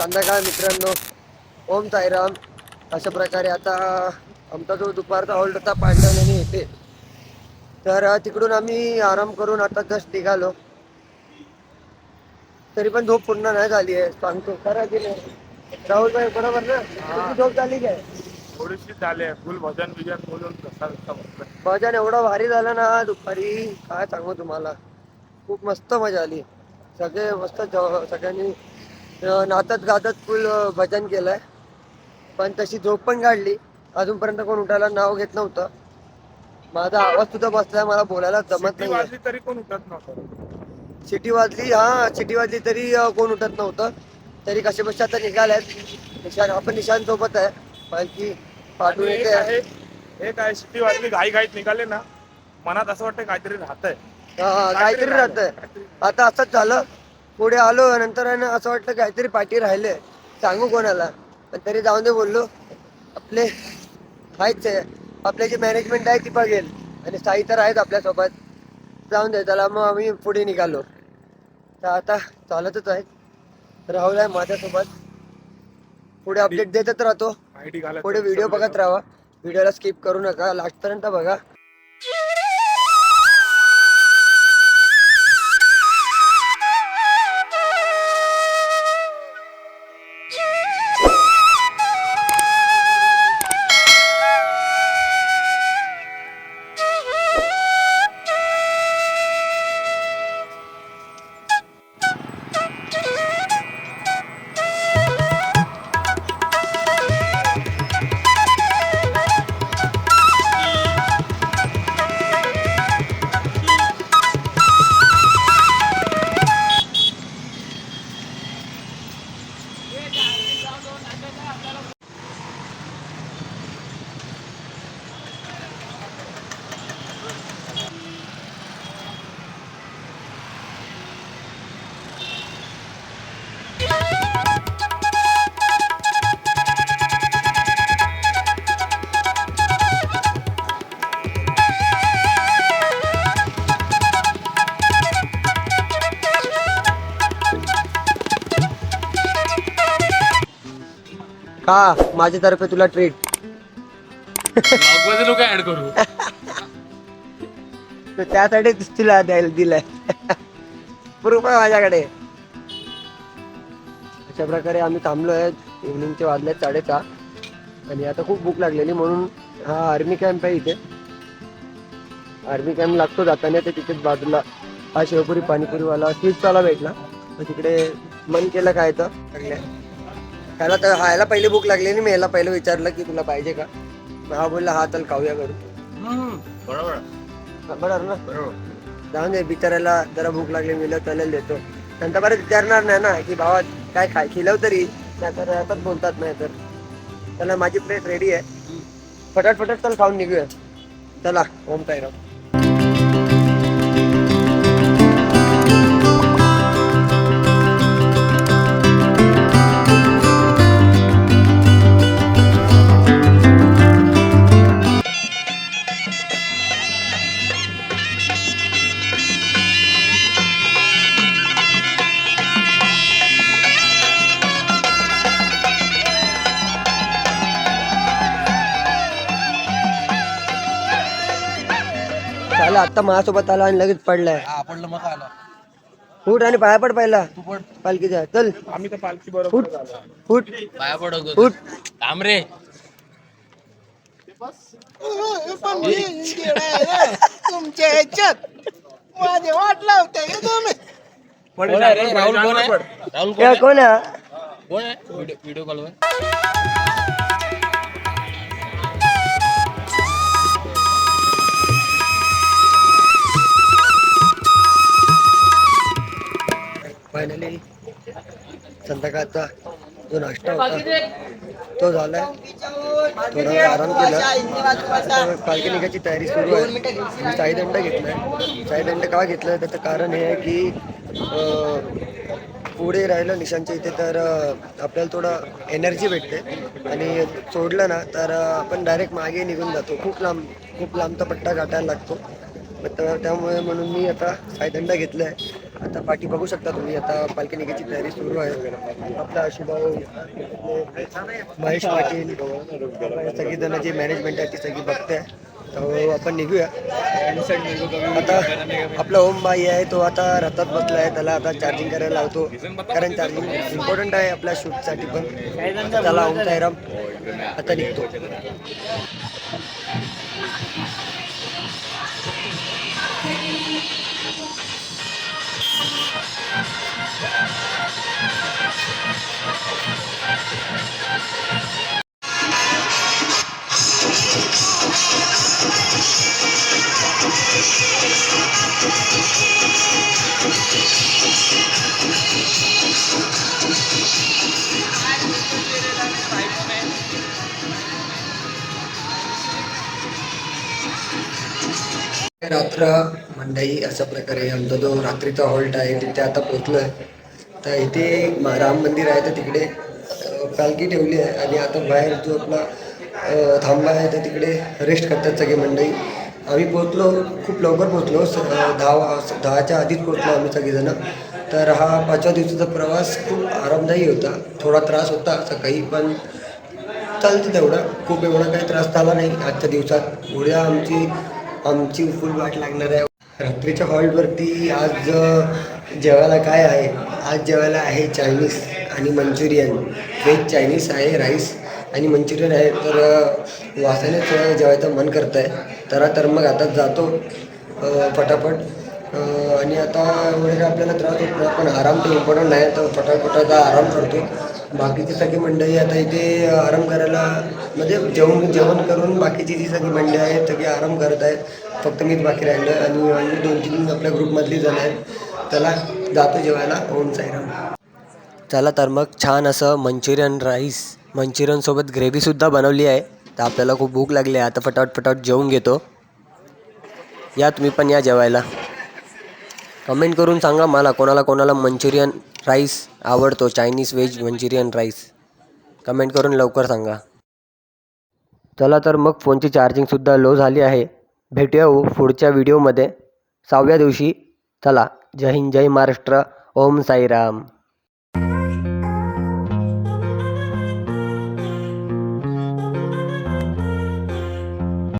संध्याकाळ मित्रांनो. ओम साईराम. अशा प्रकारे आता आमचा जो दुपारचा हॉल्ट होता पांडवलेने येते. तर तिकडून आम्ही आराम करून आता जस्ट निघालो. तरी पण झोप पूर्ण नाही झाली आहे सांगतो. खरं की नाही. राहुल भाई बरोबर ना? तुमची झोप झाली काय? थोडीशी झाले फुल भजन बिजन बोलून कसा. भजन एवढं भारी झालं ना दुपारी काय सांगू तुम्हाला? खूप मस्त मजा आली. सगळे मस्त सगळ्यांनी अं, नाचत गातत फुल भजन केलंय. पण तशी झोप पण काढली. अजूनपर्यंत कोण उठायला नाव घेत नव्हतं. माझा आवाज सुद्धा बसलाय मला बोलायला जमत नाही तरी कोण उठत नव्हतं? वाजली हा सिटी वाजली तरी कोण उठत नव्हतं. तरी कसे बसे आता निघाल्यात निशान आपण निशान सोबत आहे. पालखी पाठवून येते आहे एक आहे शिट्टी वाजली घाई घाईत निघाले ना मनात असं वाटतं काहीतरी राहतंय. हा, काहीतरी राहतंय. आता असंच झालं. पुढे आलो नंतर असं वाटलं काहीतरी पाठी राहिले. सांगू कोणाला? पण तरी जाऊन दे बोललो. आपले आहेच आहे. आपले जे मॅनेजमेंट आहे ती बघेल. आणि साई तर आहेत आपल्यासोबत. जाऊन दे त्याला मग आम्ही पुढे निघालो. तर आता चालतच आहे. राहुल आहे माझ्यासोबत. पुढे अपडेट देतच राहतो. पुढे व्हिडिओ बघत राहा व्हिडिओला स्किप करू नका. लास्टपर्यंत बघा. का माझ्यातर्फे तुला ट्रीटमध्ये लोक ऍड करू? तर त्यासाठीच तुला द्यायला दिलाय. प्रूफ आहे माझ्याकडे. अशा प्रकारे आम्ही थांबलो आहे इव्हनिंगचे वाजले साडेसहा. आणि आता खूप भूक लागलेली म्हणून हा आर्मी कॅम्प आहे इथे. आर्मी कॅम्प लागतो जाताना ते तिथेच बाजूला हा शेवपुरी पाणीपुरीवाला स्वीटवाला भेटला. तर तिकडे मन केलं काय तर. त्याला तर ह्याला पहिली भूक लागलेली मी ह्याला पहिलं विचारलं की तुला पाहिजे का? मग हा बोलला हा चल खाऊया करू. बरोबर. बरोबर ना? बरोबर. जाऊन दे बिचारायला जरा भूक लागली मिळलं चालेल देतो. नंतर परत विचारणार नाही ना की भावा काय खाय खिलव तरी. नाहीतर असंच बोलतात नाही तर. चला माझी प्लेट रेडी आहे. फटाट फटाट चल खाऊन निघूया. चला ओम साईराम चला आता माझ्यासोबत आला आणि लगेच पडलाय. आपण मग आला? फूट आणि पाया पड पहिला. तू पण पालखीच्या चल. आम्ही तर पालखी फूट. फूट पाया पडतो फूट थांब रे. तुमच्या ह्याच्यात माझे वाट लावते का तुम्ही. पड, कोण आहे रे? राहुल पड, कोण आहे? पड. राहुल कोण या आहे? कोण आहे? हा? कोण आहे? व्हिडिओ व्हिडिओ कॉलवर. फायनली संध्याकाळचा जो नाश्ता होता तो झालाय. थोडा वेळ आराम केला. पालखी निघायची तयारी सुरू आहे. मी साईदंड घेतलाय. साईदंड का घेतलाय? त्याचं कारण हे आहे की पुढे राहिलं निशांच्या इथे तर आपल्याला थोडं एनर्जी भेटते. आणि सोडलं ना तर आपण डायरेक्ट मागे निघून जातो. खूप लांब खूप लांबचा पट्टा गाठायला लागतो. तर त्यामुळे म्हणून मी आता सायदंड घेतलाय. आता पाठी बघू शकता तुम्ही. आता पालखी निघायची तयारी सुरू आहे. आपला शुभाऊ महेश पाटील सगळी जण जी मॅनेजमेंट आहे ती सगळी बघते. तर आपण निघूया. आता आपला ओम बाई आहे तो आता रथात बसला आहे. त्याला आता चार्जिंग करायला लावतो. कारण चार्जिंग इम्पॉर्टंट आहे आपल्या शूटसाठी पण. त्याला ओम साईराम आता निघतो. रात्र मंडई अशा प्रकारे आमचा जो रात्रीचा हॉल्ट आहे तिथे आता पोचलो आहे तर इथे मा- राम मंदिर आहे तर तिकडे पालखी ठेवली आहे आणि आता बाहेर जो आपला थांबा आहे तर तिकडे रेस्ट करतात सगळे मंडई. आम्ही पोचलो खूप लवकर पोचलो स दहा वा- दहाच्या आधीच पोचलो आम्ही सगळेजण. तर हा पाचव्या दिवसाचा प्रवास खूप आरामदायी होता. थोडा त्रास होता सकाळी पण चालतं तेवढं. खूप एवढा काही त्रास झाला नाही आजच्या दिवसात. उद्या आमची आमची फुल वाट लागणार आहे. रात्रीच्या हॉल्टवरती आज जेवायला काय आहे? आज जेवायला आहे चायनीज आणि मंचुरियन. व्हेज चायनीज आहे राईस आणि मंचुरियन आहे. तर वासानेच जेवायचं मन करत आहे तर तर मग आता जातो फटाफट. आणि आता एवढे काय आपल्याला त्रास होत नाही पण आराम तर इम्पॉर्टंट नाही. तर फटाफट आता आराम करतो. बाकीची सगळी मंडळी आता इथे आराम करायला म्हणजे जेवण जेवण करून बाकीची जी सगळी मंडळी आहेत सगळी आराम करत आहेत. फक्त मीच बाकी राहिलो आणि आणि दोन तीन आपल्या ग्रुपमधली जण आहेत. त्याला जातो जेवायला. ओम साईराम. चला तर मग छान असं मंचुरियन राईस मंचुरियनसोबत ग्रेव्हीसुद्धा बनवली आहे. तर आपल्याला खूप भूक लागली आहे. आता फटाफट फटाफट जेवून घेतो. या तुम्ही पण या जेवायला. कमेंट करून सांगा मला कोणाला कोणाला मंचुरियन राईस आवडतो? Chinese veg Manchurian rice comment करून लवकर सांगा. चला तर मग फोनची चार्जिंगसुद्धा लो झाली आहे. भेटूया हो पुढच्या व्हिडिओमध्ये सहाव्या दिवशी चला. जय हिंद जय महाराष्ट्र. ओम साईराम.